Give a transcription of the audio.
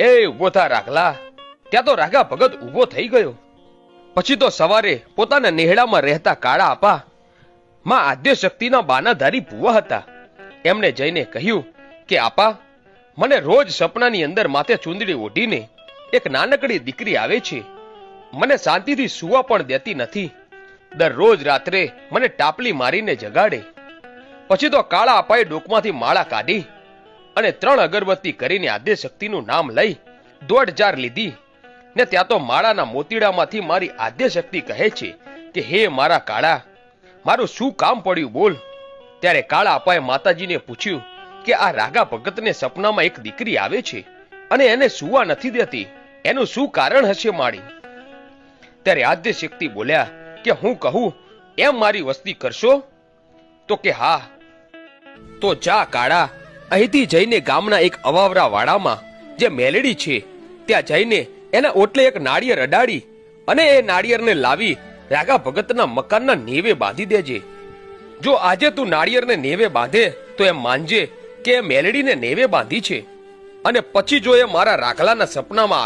એ ઊભો થા રાખલા ત્યાં તો રાઘા ભગત ઊભો થઈ ગયો. પછી તો સવારે પોતાના નેહડામાં રહેતા કાળા આપા, માં આદ્ય શક્તિના બાનાધારી ભુવા હતા. એમણે જઈને કહ્યું કે, આપા, મને રોજ સપનાની અંદર માથે ચૂંદડી ઓઢીને એક નાનકડી દીકરી આવે છે. મને શાંતિથી સુવા પણ દેતી નથી. દરરોજ રાત્રે મને ટાપલી મારીને જગાડે. પછી તો કાળા અપાએ ડોકમાંથી માળા કાઢી અને ત્રણ અગરબત્તી કરીને આદ્યશક્તિનું નામ લઈ દોઢ જાર લીધી. ને ત્યાં તો માળાના મોતીડામાંથી મારી આદ્યશક્તિ કહે છે કે, હે મારા કાળા, મારું શું કામ પડ્યું બોલ. ત્યારે કાળા અપાએ માતાજીને પૂછ્યું કે, આ રાગા ભગતને સપનામાં એક દીકરી આવે છે અને એને સુવા નથી દેતી, એનું શું કારણ હશે માળી ત્યારે આદ્ય શક્તિ બોલ્યા કે, હું કહું, એમ મારી વસ્તી કરશો? તો કે, હા. તો જા કાળા અહીંથી જઈને ગામના એક અવાવરા વાડામાં જે મેલડી છે, ત્યાં જઈને એના ઓટલે એક નાળિયેર અડાડી અને એ નાળિયેરને લાવી રાગા ભગતના મકાનના નેવે બાંધી દેજે. જો આજે તું નાળિયેરને નેવે બાંધે, તો એમ માનજે કે મેલડીને નેવે બાંધી છે. અને પછી જો એ મારા રાખલાના સપનામાં